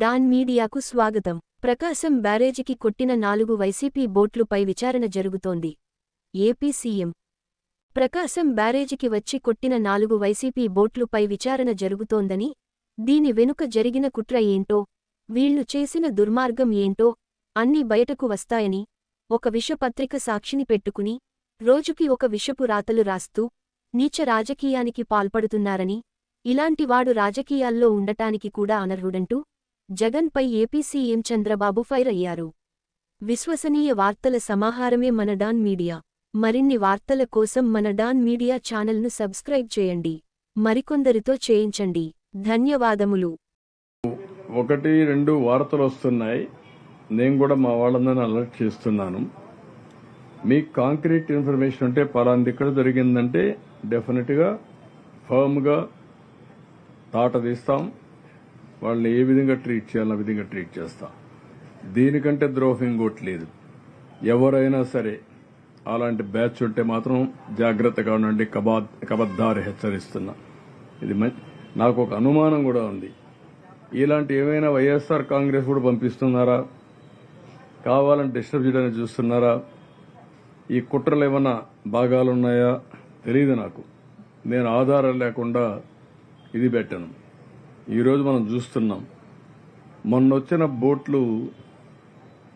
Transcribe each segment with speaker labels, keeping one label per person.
Speaker 1: Don మీడియాకు స్వాగతం. ప్రకాశం బ్యారేజికి కొట్టిన నాలుగు వైసీపీ బోట్లుపై విచారణ జరుగుతోంది. AP CM. ప్రకాశం బ్యారేజికి వచ్చి కొట్టిన నాలుగు వైసీపీ బోట్లుపై విచారణ జరుగుతోందని దీని వెనుక జరిగిన కుట్ర ఏంటో వీళ్ళు చేసిన దుర్మార్గం ఏంటో అన్నీ బయటకు వస్తాయని ఒక విషపత్రిక సాక్షిని పెట్టుకుని రోజుకి ఒక విషపు రాతలు రాస్తూ నీచ రాజకీయానికి పాల్పడుతున్నారని ఇలాంటివాడు రాజకీయాల్లో ఉండటానికి కూడా అనర్హుడంటూ జగన్పై ఏపీ సీఎం చంద్రబాబు ఫైర్ అయ్యారు. విశ్వసనీయ వార్తల సమాహారమే మన డాన్ మీడియా. మరిన్ని వార్తల కోసం మన డాన్ మీడియా ఛానల్ను సబ్స్క్రైబ్ చేయండి. మరికొందరితో చేయించండి. ధన్యవాదములు.
Speaker 2: ఒకటి రెండు వార్తలు వస్తున్నాయి. నేను కూడా మా వాళ్ళందరినీ అలర్ట్ చేస్తున్నాను. మీకు కాంక్రీట్ ఇన్ఫర్మేషన్ ఉంటే పలాంది ఇక్కడ జరిగిందంటే డెఫినెట్గా ఫర్మ్గా తాట తీస్తాం. వాళ్ళని ఏ విధంగా ట్రీట్ చేయాలో ఆ విధంగా ట్రీట్ చేస్తా. దీనికంటే ద్రోహం ఇంకోటి లేదు. ఎవరైనా సరే అలాంటి బ్యాచ్ ఉంటే మాత్రం జాగ్రత్తగా ఉండండి. కబా కబద్దారి హెచ్చరిస్తున్నా. ఇది నాకు ఒక అనుమానం కూడా ఉంది. ఇలాంటి ఏమైనా వైఎస్ఆర్ కాంగ్రెస్ కూడా పంపిస్తున్నారా? కావాలని డిస్టర్బ్ చేయడానికి చూస్తున్నారా? ఈ కుట్రలు ఏమన్నా భాగాలున్నాయా? తెలియదు నాకు. నేను ఆధారం లేకుండా ఇది పెట్టాను. ఈరోజు మనం చూస్తున్నాం. మొన్న వచ్చిన బోట్లు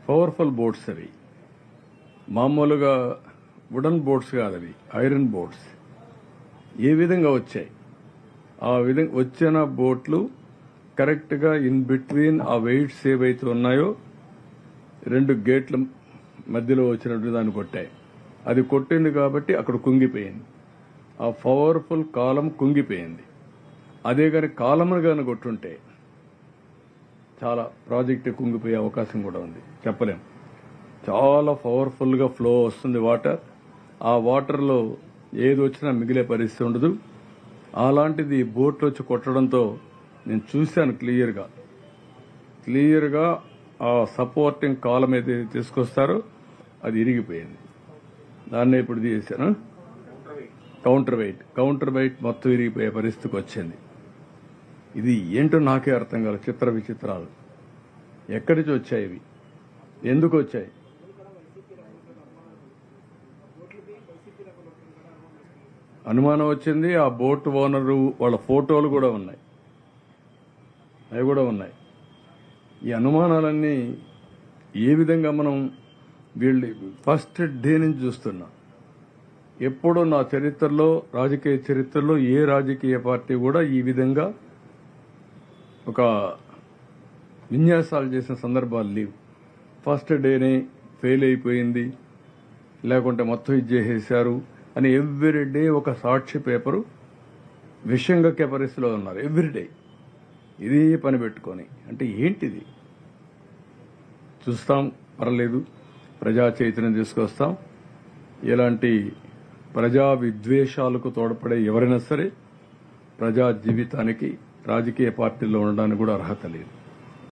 Speaker 2: పవర్ఫుల్ బోట్స్ అవి. మామూలుగా వుడన్ బోట్స్ కాదు అవి ఐరన్ బోట్స్. ఏ విధంగా వచ్చాయి? ఆ విధంగా వచ్చిన బోట్లు కరెక్ట్గా ఇన్ బిట్వీన్ ఆ వెయిట్స్ ఏవైతే ఉన్నాయో రెండు గేట్ల మధ్యలో వచ్చినట్టు దాన్ని కొట్టాయి. అది కొట్టింది కాబట్టి అక్కడ కుంగిపోయింది. ఆ పవర్ఫుల్ కాలం కుంగిపోయింది. అదే కానీ కాలమును కానీ కొట్టుంటే చాలా ప్రాజెక్ట్ కుంగిపోయే అవకాశం కూడా ఉంది. చెప్పలేం. చాలా పవర్ఫుల్గా ఫ్లో వస్తుంది వాటర్ ఆ వాటర్లో ఏది వచ్చినా మిగిలే పరిస్థితి ఉండదు. అలాంటిది బోట్ వచ్చి కొట్టడంతో నేను చూశాను క్లియర్గా. క్లియర్గా ఆ సపోర్టింగ్ కాలం ఏదైతే తీసుకొస్తారో అది ఇరిగిపోయింది. దాన్నే ఇప్పుడు తీసాను కౌంటర్ వెయిట్ కౌంటర్ వెయిట్ మొత్తం ఇరిగిపోయే పరిస్థితికి వచ్చింది. ఇది ఏంటో నాకే అర్థం కాదు చిత్ర విచిత్రాలు. ఎక్కడి నుంచి వచ్చాయి ఇవి? ఎందుకు వచ్చాయి? అనుమానం వచ్చింది. ఆ బోట్ ఓనరు వాళ్ళ ఫోటోలు కూడా ఉన్నాయి. అవి కూడా ఉన్నాయి. ఈ అనుమానాలన్నీ ఏ విధంగా మనం వీళ్ళు ఫస్ట్ డే నుంచి చూస్తున్నాం. ఎప్పుడూ నా చరిత్రలో రాజకీయ చరిత్రలో ఏ రాజకీయ పార్టీ కూడా ఈ విధంగా ఒక విన్యాసాలు చేసిన సందర్భాలు లేవు. ఫస్ట్ డేనే ఫెయిల్ అయిపోయింది. లేకుంటే మొత్తం ఇది చేసేసారు అని ఎవ్రీ డే ఒక సాక్షి పేపరు విషంగక్కే పరిస్థితిలో ఉన్నారు. ఎవ్రీడే ఇదే పని పెట్టుకొని. అంటే ఏంటిది? చూస్తాం పర్లేదు. ప్రజా చైతన్యం తీసుకొస్తాం. ఇలాంటి ప్రజా విద్వేషాలకు తోడ్పడే ఎవరైనా సరే ప్రజా జీవితానికి రాజకీయ పార్టీల్లో ఉండడానికి కూడా అర్హత లేదు.